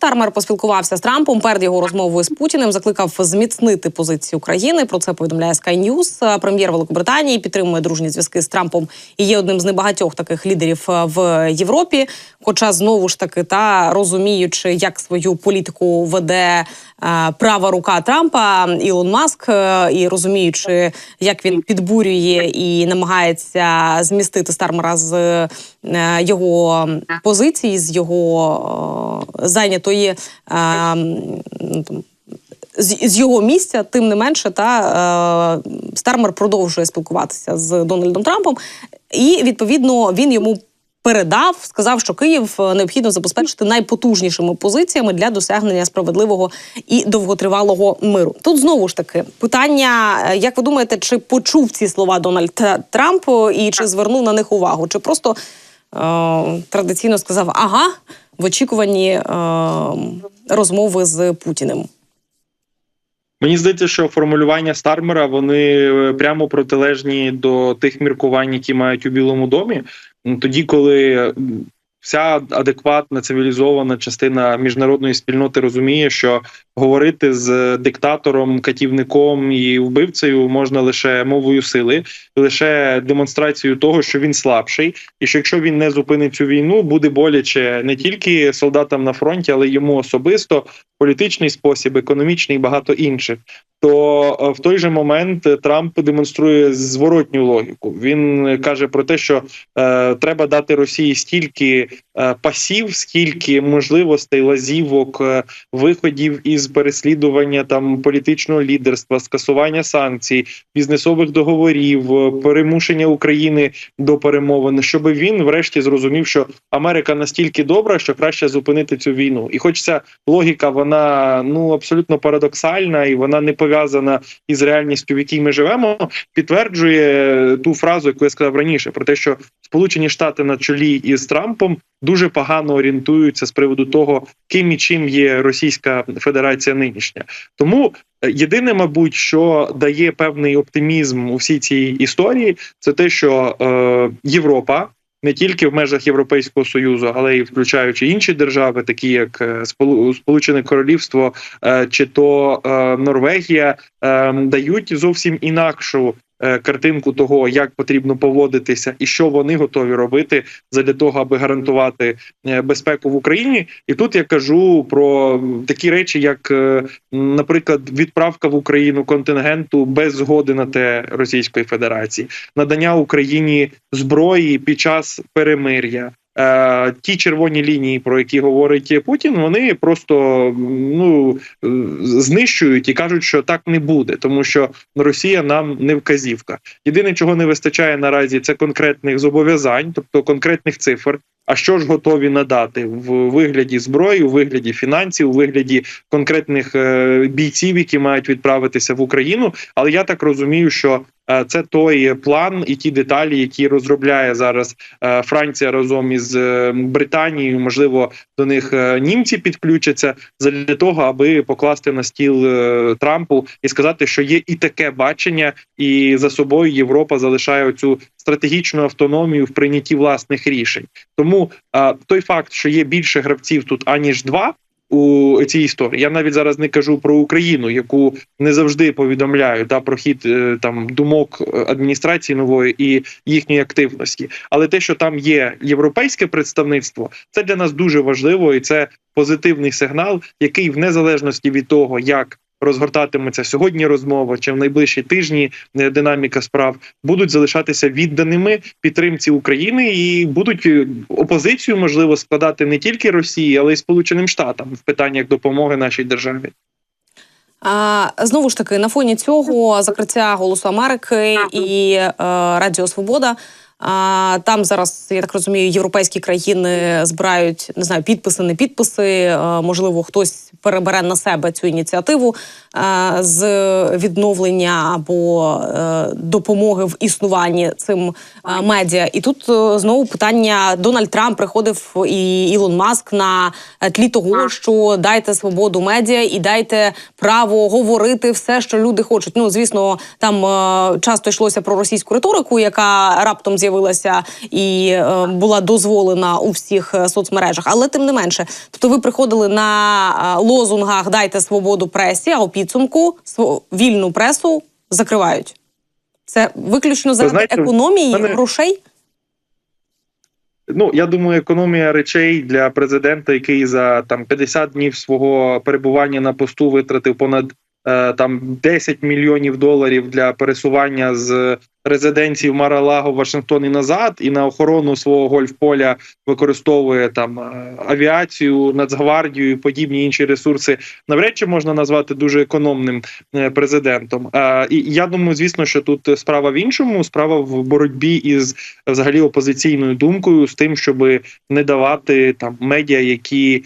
Стармер поспілкувався з Трампом перед його розмовою з Путіним. Закликав зміцнити позиції України. Про це повідомляє Sky News. Е, Прем'єр Великобританії підтримує дружні зв'язки з Трампом і є одним з небагатьох таких лідерів е, в Європі. Хоча знову ж таки та розуміючи, як свою політику веде права рука Трампа Ілон Маск, е, і розуміючи, як він підбурює і намагається змістити Стармера з е, його позиції, з його е, зайнятої. з, його місця, тим не менше, та Стармер продовжує спілкуватися з Дональдом Трампом, і відповідно він йому передав, сказав, що Київ е, необхідно забезпечити найпотужнішими позиціями для досягнення справедливого і довготривалого миру. Тут знову ж таки питання: е, як ви думаєте, чи почув ці слова Дональд Трамп і чи звернув на них увагу, чи просто е, традиційно сказав ага в очікуванні е, розмови з Путіним? Мені здається, що формулювання Стармера вони е, прямо протилежні до тих міркувань, які мають у Білому домі. М, Тоді, коли вся адекватна цивілізована частина міжнародної спільноти розуміє, що говорити з диктатором, катівником і вбивцею можна лише мовою сили, лише демонстрацією того, що він слабший, і що якщо він не зупинить цю війну, буде боляче не тільки солдатам на фронті, але й йому особисто політичний спосіб, економічний і багато інших. То е, в той же момент Трамп демонструє зворотню логіку. Він каже про те, що е, треба дати Росії стільки пасів, скільки можливостей, лазівок, е, виходів із переслідування там політичного лідерства, скасування санкцій, бізнесових договорів, е, перемушення України до перемовин, щоб він врешті зрозумів, що Америка настільки добра, що краще зупинити цю війну. І хоч ця логіка, вона ну абсолютно парадоксальна і вона не пов'язана із реальністю, в якій ми живемо, підтверджує ту фразу, яку я сказав раніше, про те, що Сполучені Штати на чолі із Трампом дуже погано орієнтуються з приводу того, ким і чим є Російська Федерація нинішня. Тому е, єдине, мабуть, що дає певний оптимізм у всій цій історії, це те, що е, Європа. Не тільки в межах Європейського союзу, але й включаючи інші держави, такі як е, Сполучене Королівство е, чи то Норвегія, е, дають зовсім інакшу картинку того, як потрібно поводитися, і що вони готові робити для того, аби гарантувати е, безпеку в Україні. І тут я кажу про такі речі, як, е, наприклад, відправка в Україну контингенту без згоди на те Російської Федерації, надання Україні зброї під час перемир'я. Е, ті червоні лінії, про які говорить Путін, вони просто ну знищують і кажуть, що так не буде, тому що Росія нам не вказівка. Єдине, чого не вистачає наразі, це конкретних зобов'язань, тобто конкретних цифр. А що ж готові надати в вигляді зброї, у вигляді фінансів, у вигляді конкретних е, бійців, які мають відправитися в Україну? Але я так розумію, що це той план і ті деталі, які розробляє зараз е, Франція разом із е, Британією. Можливо, до них е, німці підключаться для того, аби покласти на стіл е, Трампу і сказати, що є і таке бачення, і за собою Європа залишає оцю стратегічну автономію в прийнятті власних рішень. Тому той факт, що є більше гравців тут аніж два. У цій історії я навіть зараз не кажу про Україну, яку не завжди повідомляю та про хід е, там думок е, адміністрації нової і їхньої активності. Але те, що там є європейське представництво, це для нас дуже важливо, і це позитивний сигнал, який в незалежності від того, як розгортатиметься сьогодні розмова чи в найближчі тижні е, динаміка справ будуть залишатися відданими підтримці України і будуть е, опозицію можливо складати не тільки Росії, але й Сполученим Штатам в питаннях допомоги нашій державі. А, знову ж таки, на фоні цього закриття Голосу Америки і е, Радіо Свобода. А, там зараз, я так розумію, європейські країни збирають не знаю, підписи, не підписи. Можливо, хтось перебере на себе цю ініціативу з відновлення або е, допомоги в існуванні цим медіа. І тут е, знову питання: Дональд Трамп приходив і Ілон Маск на тлі того, що дайте свободу медіа і дайте право говорити все, що люди хочуть. Ну звісно, там е, часто йшлося про російську риторику, яка раптом з'явилася з'явилася і е, була дозволена у всіх е, соцмережах. Але тим не менше, тобто ви приходили на е, лозунгах Дайте свободу пресі, а у підсумку вільну пресу закривають. Це виключно заради знаєте, економії мене- грошей. Ну я думаю, економія речей для президента, який за там 50 днів свого перебування на посту витратив понад е, там 10 мільйонів доларів для пересування з резиденції в Маралаго Вашингтон і назад, і на охорону свого гольфполя використовує там е, авіацію, Нацгвардію і подібні інші ресурси. Навряд чи можна назвати дуже економним е, президентом. Е, І я думаю, звісно, що тут справа в іншому. Справа в боротьбі із взагалі опозиційною думкою з тим, щоб не давати там медіа, які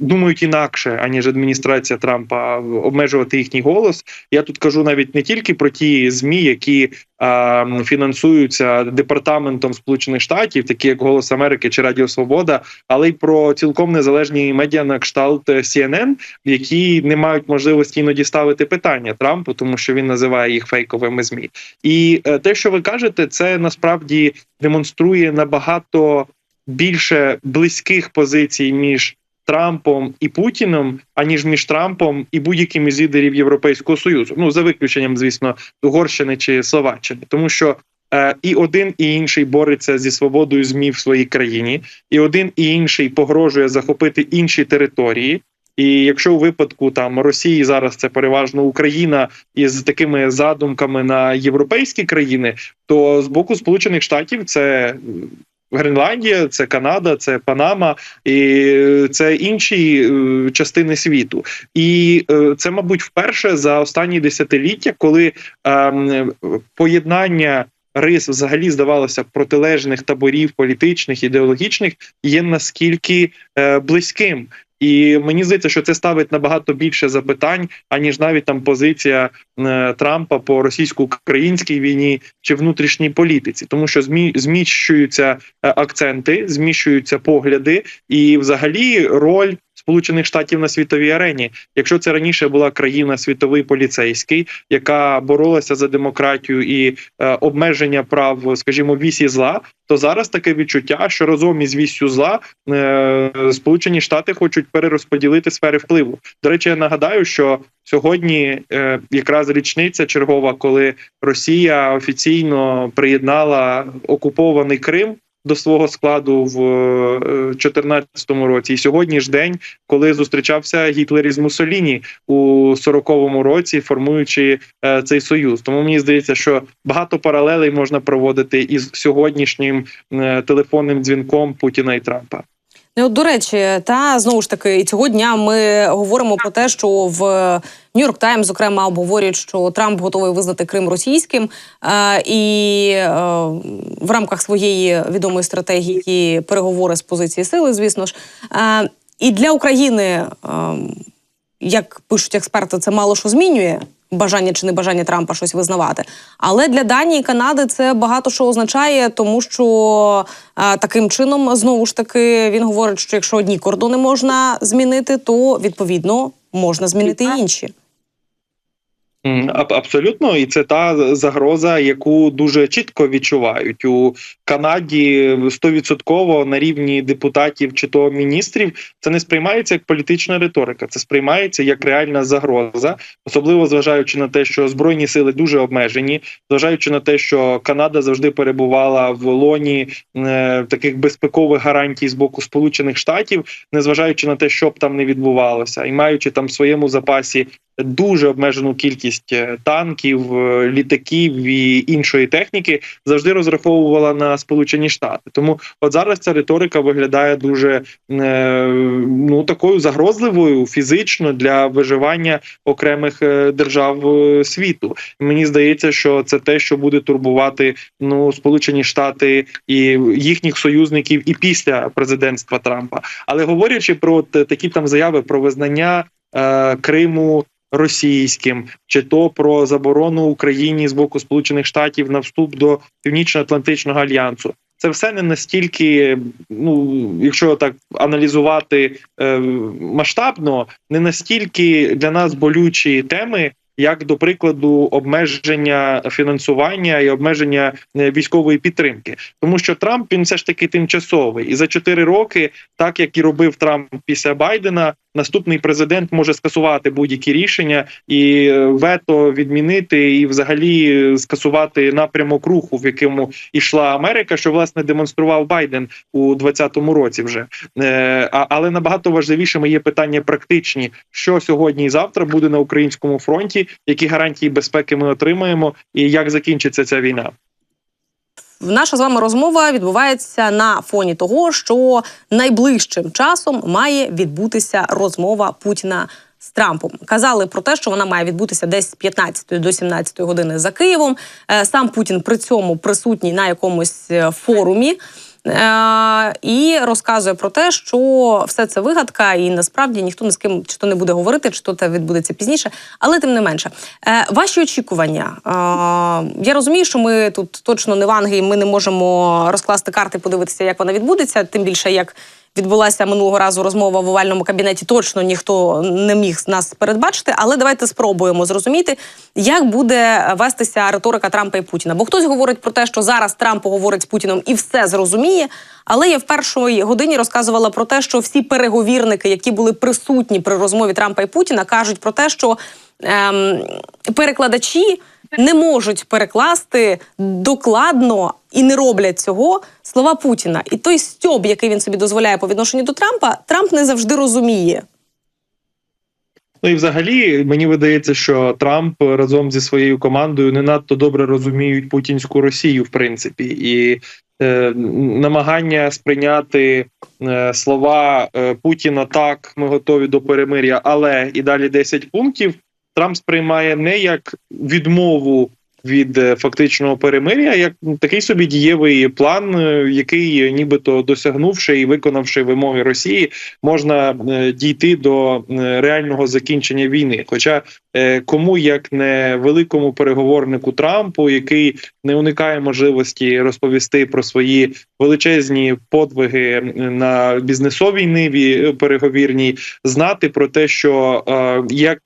думають інакше аніж адміністрація Трампа, обмежувати їхній голос. Я тут кажу навіть не тільки про ті змі, які фінансуються департаментом Сполучених Штатів, такі як Голос Америки чи Радіо Свобода, але й про цілком незалежні медіа на кшталт CNN, які не мають можливості іноді ставити питання Трампу, тому що він називає їх фейковими змі. І е, те, що ви кажете, це насправді демонструє набагато більше близьких позицій між Трампом і Путіном, аніж між Трампом і будь-яким із лідерів Європейського союзу. Ну за виключенням, звісно, Угорщини чи Словаччини, тому що. е, І один і інший бореться зі свободою змі в своїй країні, і один і інший погрожує захопити інші території. І якщо у випадку там Росії зараз це переважно Україна із такими задумками на європейські країни, то з боку Сполучених Штатів це Гренландія, це Канада, це Панама і це інші е, частини світу. І е, це, мабуть, вперше за останні десятиліття, коли ем, поєднання. Рис взагалі здавалося протилежних таборів політичних ідеологічних є наскільки е, близьким, і мені здається, що це ставить набагато більше запитань, аніж навіть там позиція е, Трампа по російсько-українській війні чи внутрішній політиці, тому що змі зміщуються е, акценти, зміщуються погляди, і взагалі роль. Сполучених Штатів на світовій арені, якщо це раніше була країна світовий поліцейський, яка боролася за демократію і е, обмеження прав, скажімо, вісі зла, то зараз таке відчуття, що разом із вістю зла е, Сполучені Штати хочуть перерозподілити сфери впливу. До речі, я нагадаю, що сьогодні е, якраз річниця чергова, коли Росія офіційно приєднала окупований Крим. До свого складу в 2014 році, і сьогодні ж день, коли зустрічався Гітлер із Муссоліні у 40-му році, формуючи е, цей союз. Тому мені здається, що багато паралелей можна проводити із сьогоднішнім е, телефонним дзвінком Путіна і Трампа. Ну, до речі, та знову ж таки, і цього дня ми говоримо про те, що в Нью-Йорк Таймс, зокрема, обговорюють, що Трамп готовий визнати Крим російським, е, і е, в рамках своєї відомої стратегії переговори з позиції сили, звісно ж. Е, і для України, е, як пишуть експерти, це мало що змінює. Бажання чи небажання Трампа щось визнавати, але для Данії і Канади це багато що означає, тому що а, таким чином знову ж таки він говорить, що якщо одні кордони можна змінити, то відповідно можна змінити і інші. Абсолютно, і це та загроза, яку дуже чітко відчувають у Канаді. Стовідсотково на рівні депутатів чи то міністрів це не сприймається як політична риторика, це сприймається як реальна загроза, особливо зважаючи на те, що збройні сили дуже обмежені, зважаючи на те, що Канада завжди перебувала в лоні е, таких безпекових гарантій з боку Сполучених Штатів, незважаючи на те, що б там не відбувалося, і маючи там в своєму запасі дуже обмежену кількість е, танків, е, літаків і іншої техніки, завжди розраховувала на Сполучені Штати. Тому от зараз ця риторика виглядає дуже е, ну такою загрозливою фізично для виживання окремих держав світу. Мені здається, що це те, що буде турбувати ну Сполучені Штати і їхніх союзників і після президентства Трампа. Але говорячи про такі там заяви про визнання Криму російським, чи то про заборону Україні з боку Сполучених Штатів на вступ до Північно-Атлантичного альянсу. Це все не настільки, ну якщо так аналізувати е, масштабно, не настільки для нас болючі теми, як до прикладу обмеження фінансування і обмеження е, військової підтримки, тому що Трамп він все ж таки тимчасовий, і за 4 роки, так як і робив Трамп після Байдена, наступний президент може скасувати будь-які рішення і е, вето відмінити, і взагалі скасувати напрямок руху, в якому йшла Америка, що власне демонстрував Байден у 2020 році. Вже. Е, але набагато важливішими є питання практичні, що сьогодні і завтра буде на українському фронті, які гарантії безпеки ми отримаємо, і як закінчиться ця війна. Наша з вами розмова відбувається на фоні того, що найближчим часом має відбутися розмова Путіна з Трампом. Казали про те, що вона має відбутися десь з 15 до 17 години за Києвом. Е, Сам Путін при цьому присутній на якомусь е, форумі. Е, і розказує про те, що все це вигадка, і насправді ніхто не з ким чи то не буде говорити, чи то це відбудеться пізніше. Але тим не менше, е, ваші очікування. Е, я розумію, що ми тут точно не в Англії, ми не можемо розкласти карти, подивитися, як вона відбудеться. Тим більше як відбулася минулого разу розмова в овальному кабінеті. Точно ніхто не міг нас передбачити. Але давайте спробуємо зрозуміти, як буде вестися риторика Трампа і Путіна. Бо хтось говорить про те, що зараз Трамп поговорить з Путіном і все зрозуміє. Але я в першій годині розказувала про те, що всі переговірники, які були присутні при розмові Трампа і Путіна, кажуть про те, що ем, перекладачі не можуть перекласти докладно і не роблять цього слова Путіна. І той стьоб, який він собі дозволяє по відношенню до Трампа, Трамп не завжди розуміє. Ну і взагалі мені видається, що Трамп разом зі своєю командою не надто добре розуміють путінську Росію, в принципі, і е, намагання сприйняти е, слова е, Путіна так, ми готові до перемиря, але і далі 10 пунктів. Трамп сприймає не як відмову від е, фактичного перемиря, а як такий собі дієвий план, е, який, нібито досягнувши і виконавши вимоги Росії, можна е, дійти до е, реального закінчення війни. Хоча е, кому як не великому переговорнику Трампу, який не уникає можливості розповісти про свої величезні подвиги е, на бізнесовій ниві е, переговірній, знати про те, що е, як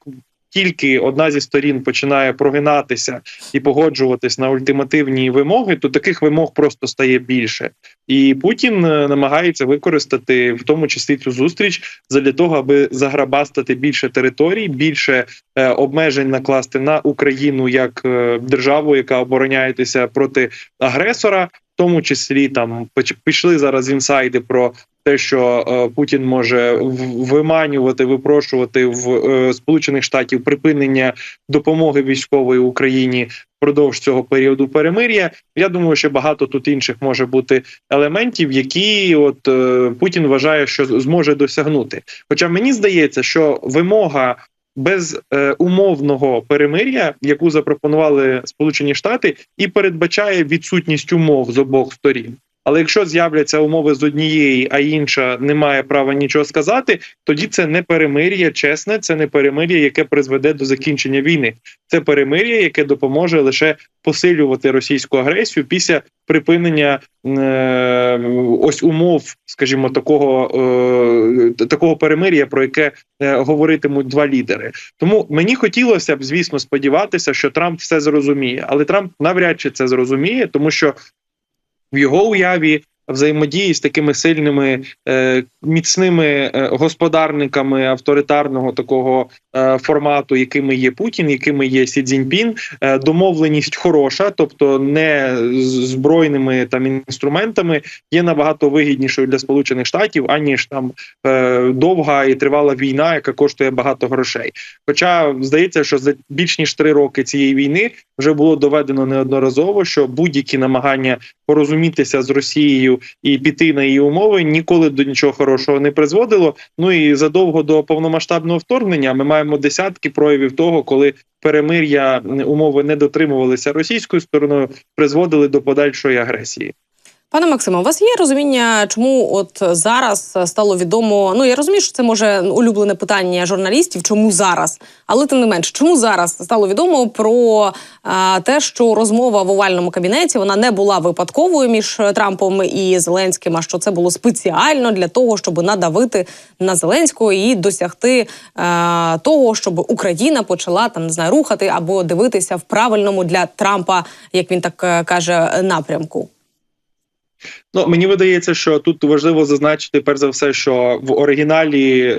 тільки одна зі сторін починає прогинатися і погоджуватись на ультимативні вимоги, то таких вимог просто стає більше. І Путін е, намагається використати в тому числі цю зустріч для того, аби заграбастати більше територій, більше е, обмежень накласти на Україну як е, державу, яка обороняється проти агресора. В тому числі там пішли зараз інсайди про те, що е, Путін може виманювати, випрошувати в е, Сполучених Штатів припинення допомоги військової Україні впродовж цього періоду перемир'я. Я думаю, що багато тут інших може бути елементів, які от е, Путін вважає, що зможе досягнути. Хоча мені здається, що вимога. Без е, умовного перемир'я, яку запропонували Сполучені Штати, і передбачає відсутність умов з обох сторін. Але якщо з'являться умови з однієї, а інша не має права нічого сказати, тоді це не перемир'я чесне, це не перемир'я, яке призведе до закінчення війни. Це перемир'я, яке допоможе лише посилювати російську агресію після припинення е, ось умов, скажімо, такого, е, такого перемир'я, про яке е, говоритимуть два лідери. Тому мені хотілося б, звісно, сподіватися, що Трамп все зрозуміє, але Трамп навряд чи це зрозуміє, тому що в його уяві взаємодії з такими сильними е, міцними е, господарниками авторитарного такого формату, якими є Путін, якими є Сі Цзіньпін, е, домовленість хороша, тобто не збройними там інструментами, є набагато вигіднішою для Сполучених Штатів, аніж там е, довга і тривала війна, яка коштує багато грошей. Хоча здається, що за більш ніж три роки цієї війни вже було доведено неодноразово, що будь-які намагання порозумітися з Росією і піти на її умови ніколи до нічого хорошого не призводило. Ну і задовго до повномасштабного вторгнення ми маємо десятки проявів того, коли перемир'я умови не дотримувалися російською стороною, призводили до подальшої агресії. Пане Максиме, у вас є розуміння, чому от зараз стало відомо? Ну я розумію, що це може улюблене питання журналістів, чому зараз, але тим не менш, чому зараз стало відомо про а, те, що розмова в овальному кабінеті вона не була випадковою між Трампом і Зеленським, а що це було спеціально для того, щоб надавити на Зеленського і досягти а, того, щоб Україна почала там не знаю рухати або дивитися в правильному для Трампа, як він так е, каже, напрямку. Ну мені видається, що тут важливо зазначити перш за все, що в оригіналі е,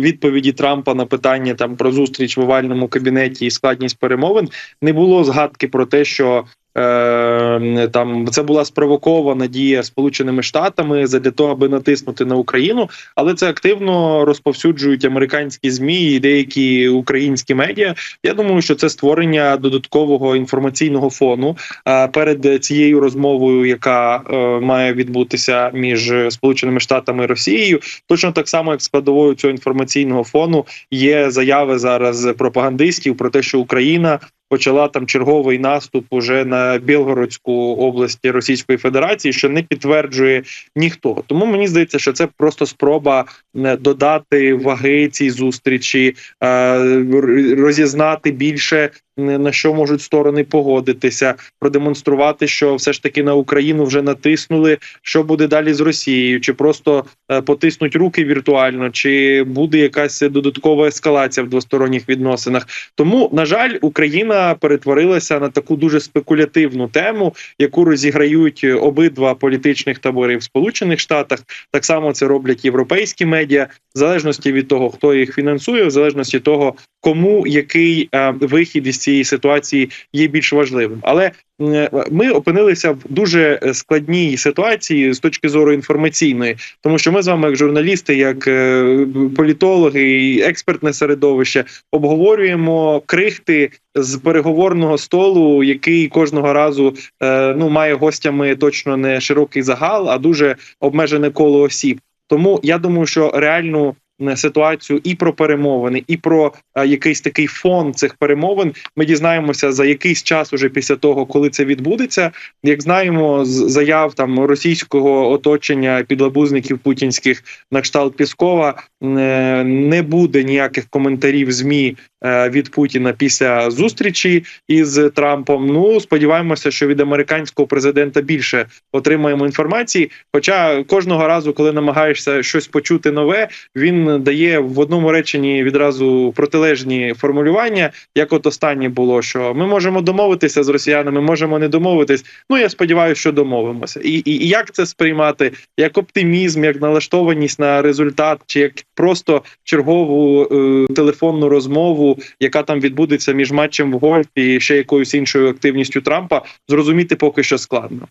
відповіді Трампа на питання там про зустріч в овальному кабінеті і складність перемовин не було згадки про те, що. Е, Там це була спровокована дія Сполученими Штатами для того, аби натиснути на Україну, але це активно розповсюджують американські змі і деякі українські медіа. Я думаю, що це створення додаткового інформаційного фону е, перед цією розмовою, яка е, має відбутися між Сполученими Штатами і Росією. Точно так само, як складовою цього інформаційного фону є заяви зараз пропагандистів про те, що Україна. Почала там черговий наступ уже на Білгородську область Російської Федерації, що не підтверджує ніхто. Тому мені здається, що це просто спроба е, додати ваги цій зустрічі, е, розізнати більше на що можуть сторони погодитися, продемонструвати, що все ж таки на Україну вже натиснули. Що буде далі з Росією? Чи просто е, потиснуть руки віртуально, чи буде якась додаткова ескалація в двосторонніх відносинах? Тому, на жаль, Україна перетворилася на таку дуже спекулятивну тему, яку розіграють обидва політичних табори в Сполучених Штатах. Так само це роблять європейські медіа, в залежності від того, хто їх фінансує, в залежності того, кому який е, вихід із цієї ситуації є більш важливим. Але е, ми опинилися в дуже складній ситуації з точки зору інформаційної, тому що ми з вами, як журналісти, як е, політологи експертне середовище, обговорюємо крихти з переговорного столу, який кожного разу е, ну має гостями точно не широкий загал, а дуже обмежене коло осіб. Тому я думаю, що реальну е, ситуацію і про перемовини, і про е, якийсь такий фон цих перемовин ми дізнаємося за якийсь час уже після того, коли це відбудеться. Як знаємо, з заяв там російського оточення підлабузників путінських на кшталт Піскова е, не буде ніяких коментарів змі е, від Путіна після зустрічі із Трампом. Ну сподіваємося, що від американського президента більше отримаємо інформації. Хоча кожного разу, коли намагаєшся щось почути нове, він дає в одному реченні відразу протилежні формулювання. Як от останнє було, що ми можемо домовитися з росіянами, можемо не домовитись. Ну я сподіваюся, що домовимося. І, і, і як це сприймати? Як оптимізм, як налаштованість на результат, чи як просто чергову е, телефонну розмову, яка там відбудеться між матчем в гольф і ще якоюсь іншою активністю Трампа, зрозуміти поки що складно.